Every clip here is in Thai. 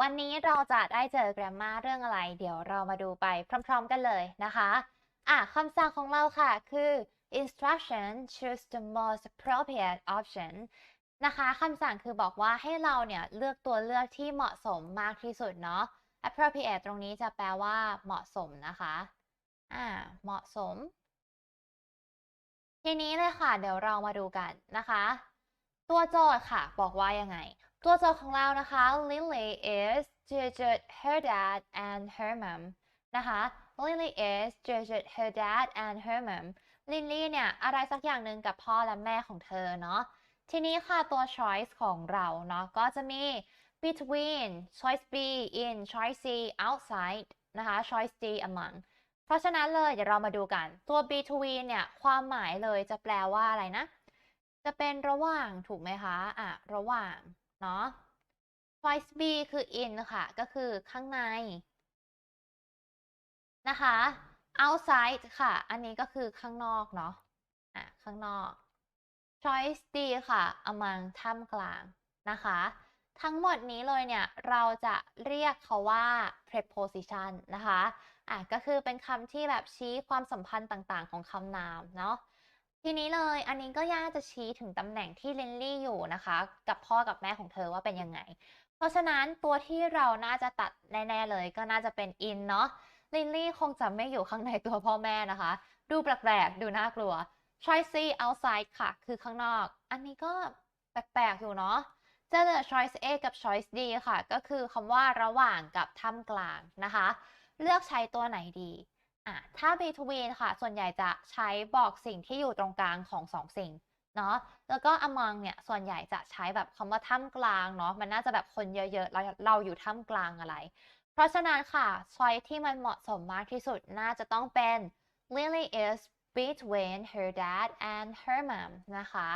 วันนี้เราจะได้เจอ grammar เรื่องอะไร เดี๋ยวเรามาดูไปพร้อม ๆ กันเลยนะคะอะคำสั่งของเราค่ะ คือ instruction choose the most appropriate option นะคะคำสั่งคือบอกว่าให้เราเนี่ย เลือกตัวเลือกที่เหมาะสมมากที่สุดเนาะ appropriate ตรงนี้จะแปลว่าเหมาะสมนะคะ อ่า เหมาะสม ทีนี้เลยค่ะ เดี๋ยวเรามาดูกันนะคะ ตัวโจทย์ค่ะ บอกว่ายังไงตัวโจของเรานะคะ Lily is Judith her dad and her mom นะคะ Lily is Judith her dad and her mom Lily เนี่ยอะไรสักอย่างหนึ่งกับพ่อและแม่ของเธอเนาะ ทีนี้ค่ะตัว choice ของเราเนาะก็จะมี between choice B in choice C outside นะคะ choice D among เพราะฉะนั้นเลยเดี๋ยวเรามาดูกันตัว between เนี่ยความหมายเลยจะแปลว่าอะไรนะ จะเป็นระหว่างถูกไหมคะ อะ ระหว่าง เนาะ choice B คือ in ค่ะ ก็คือข้างใน นะคะ outside ค่ะ อันนี้ก็คือข้างนอกเนาะ อะ ข้างนอก choice D ค่ะ among ท่ามกลางนะคะ ทั้งหมดนี้เลยเนี่ย เราจะเรียกเขาว่า preposition นะคะ อะ ก็คือเป็นคำที่แบบชี้ความสัมพันธ์ต่างๆ ของคำนามเนาะ ทีนี้เลยอันนี้ก็ย่าจะชี้ถึงตำแหน่งที่ลินลี่อยู่นะคะ กับพ่อกับแม่ของเธอว่าเป็นยังไง เพราะฉะนั้นตัวที่เราน่าจะตัดแน่ๆเลย ก็น่าจะเป็น in เนาะลินลี่คงจะไม่อยู่ข้างในตัวพ่อแม่นะคะ ดูแปลกๆดูน่ากลัว choice outside ค่ะ คือข้างนอก อันนี้ก็แปลกๆอยู่เนาะจะเหลือ choice A กับ choice D ค่ะ ก็คือคำว่าระหว่างกับท่ามกลางนะคะ เลือกใช้ตัวไหนดี อะถ้า between ค่ะ ส่วนใหญ่จะใช้บอกสิ่งที่อยู่ตรงกลางของสองสิ่งเนาะแล้วก็ among เนี่ย ส่วนใหญ่จะใช้แบบคำว่าท่ามกลางเนาะมันน่าจะแบบคนเยอะๆเราเราอยู่ท่ามกลางอะไร เพราะฉะนั้นค่ะ choice ที่มันเหมาะสมมากที่สุดน่าจะต้องเป็น Lily is between her dad and her mom นะคะ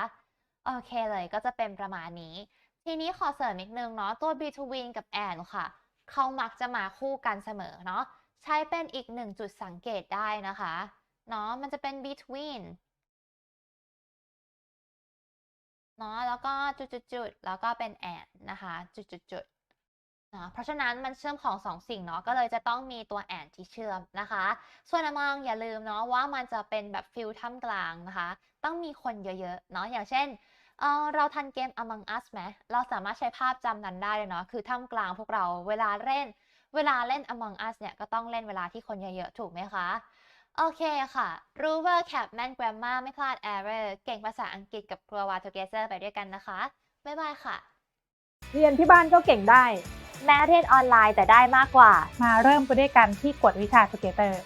โอเคเลยก็จะเป็นประมาณนี้ ทีนี้ขอเสริมนิดนึงเนาะตัว between กับ and ค่ะ เขามักจะมาคู่กันเสมอเนาะ ใช้เป็นอีกหนึ่งจุดสังเกตได้นะคะเนาะมันจะเป็น between เนาะแล้วก็จุดๆแล้วก็เป็น and นะคะ จุดๆเนาะเพราะฉะนั้นมันเชื่อมของสองสิ่งเนาะก็เลยจะต้องมีตัว and ที่เชื่อมนะคะ ส่วน among อย่าลืมเนาะว่ามันจะเป็นแบบฟิลท่ามกลางนะคะ ต้องมีคนเยอะๆเนาะอย่างเช่นเเราทันเกม Among Us ไหมเราสามารถใช้ภาพจำนั้นได้เลยเนาะคือท่ามกลางพวกเราเวลาเล่น เวลาเล่น Among Us เนี่ยก็ต้องเล่นเวลาที่คนเยอะๆ ถูกไหมคะ โอเคค่ะ รู้ว่าแคปแมนแกรมมาไม่พลาด error เก่งภาษาอังกฤษกับครัววา together ไปด้วยกันนะคะ บ๊ายบายค่ะ เรียนที่บ้านก็เก่งได้ แม้เรียนออนไลน์แต่ได้มากกว่า มาเริ่มไปด้วยกันที่กวดวิชาสเกเตอร์